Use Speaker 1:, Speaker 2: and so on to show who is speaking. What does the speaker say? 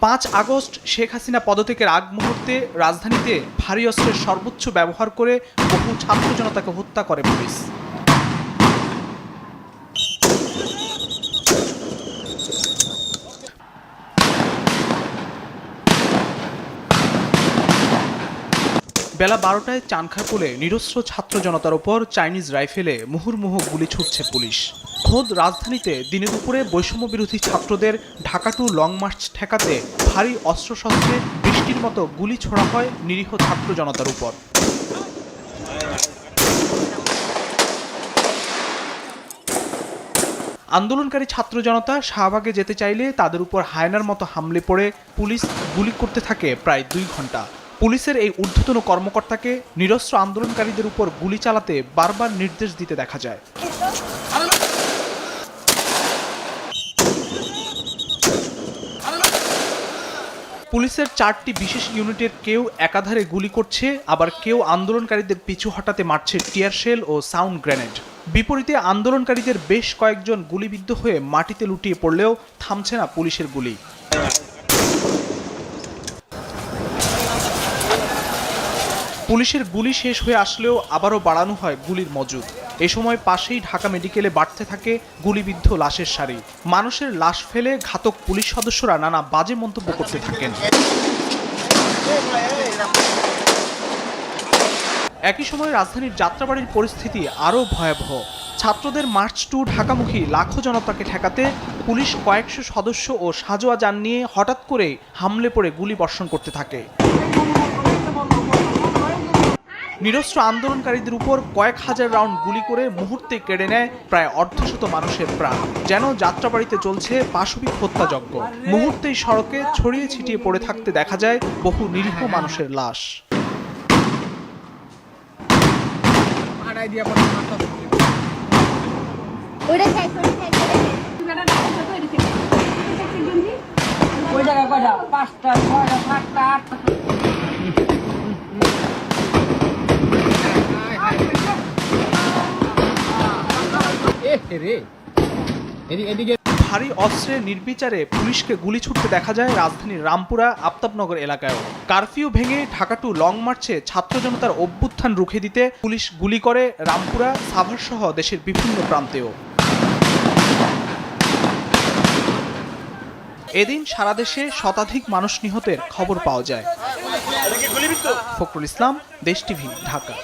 Speaker 1: পাঁচ আগস্ট শেখ হাসিনা পদত্যাগের আগ মুহূর্তে রাজধানীতে ভারী অস্ত্রের সর্বোচ্চ ব্যবহার করে বহু ছাত্র জনতাকে হত্যা করে পুলিশ। বেলা বারোটায় চানখারপুলে নিরস্ত্র ছাত্র জনতার উপর চাইনিজ রাইফেলে মুহুর্মুহ গুলি ছুটছে পুলিশ। খোদ রাজধানীতে দিনে দুপুরে বৈষম্য বিরোধী ছাত্রদের ঢাকা টু লং মার্চ ঠেকাতে ভারী অস্ত্রশস্ত্রে বৃষ্টির মতো গুলি ছোড়া হয় নিরীহ ছাত্র জনতার উপর। আন্দোলনকারী ছাত্র জনতা শাহবাগে যেতে চাইলে তাদের উপর হায়নার মতো হামলে পড়ে পুলিশ গুলি করতে থাকে প্রায় দুই ঘণ্টা। পুলিশের এই ঊর্ধ্বতন কর্মকর্তাকে নিরস্ত্র আন্দোলনকারীদের উপর গুলি চালাতে বারবার নির্দেশ দিতে দেখা যায়। পুলিশের চারটি বিশেষ ইউনিটের কেউ একাধারে গুলি করছে, আবার কেউ আন্দোলনকারীদের পিছু হটাতে মারছে টিয়ার শেল ও সাউন্ড গ্রেনেড। বিপরীতে আন্দোলনকারীদের বেশ কয়েকজন গুলিবিদ্ধ হয়ে মাটিতে লুটিয়ে পড়লেও থামছে না পুলিশের গুলি। পুলিশের গুলি শেষ হয়ে আসলেও আবারও বাড়ানো হয় গুলির মজুদ। এ সময় পাশেই ঢাকা মেডিকেলে বাড়তে থাকে গুলিবিদ্ধ লাশের সারি। মানুষের লাশ ফেলে ঘাতক পুলিশ সদস্যরা নানা বাজে মন্তব্য করতে থাকেন। একই সময় রাজধানীর যাত্রাবাড়ির পরিস্থিতি আরও ভয়াবহ। ছাত্রদের মার্চ টু ঢাকামুখী লাখো জনতাকে ঠেকাতে পুলিশ কয়েকশো সদস্য ও সাজোয়া যান নিয়ে হঠাৎ করে হামলে পড়ে গুলি বর্ষণ করতে থাকে। নিরস্ত্র আন্দোলনকারীদের উপর কয়েক হাজার রাউন্ড গুলি করে মুহূর্তে কেড়ে নেয় প্রায় অর্ধশত মানুষের প্রাণ। যেন যাত্রাবাড়িতে চলছে পাশবিক হত্যাযজ্ঞ। মুহূর্তেই সড়কে ছড়িয়ে ছিটিয়ে পড়ে থাকতে দেখা যায় বহু নিরীহ মানুষের লাশ।
Speaker 2: ওই জায়গায় কয়টা? পাঁচটা ছয়টা সাতটা আটটা?
Speaker 1: ভারী অস্ত্রে নির্বিচারে পুলিশকে গুলি ছুটতে দেখা যায় রাজধানীর রামপুরা আফতাবনগর এলাকায়ও। কারফিউ ভেঙে ঢাকা টু লং মার্চে ছাত্র জনতার অভ্যুত্থান রুখে দিতে পুলিশ গুলি করে রামপুরা, সাভার সহ দেশের বিভিন্ন প্রান্তেও। এদিন সারা দেশে শতাধিক মানুষ নিহতের খবর পাওয়া যায়। ফখরুল ইসলাম, দেশ টিভি, ঢাকা।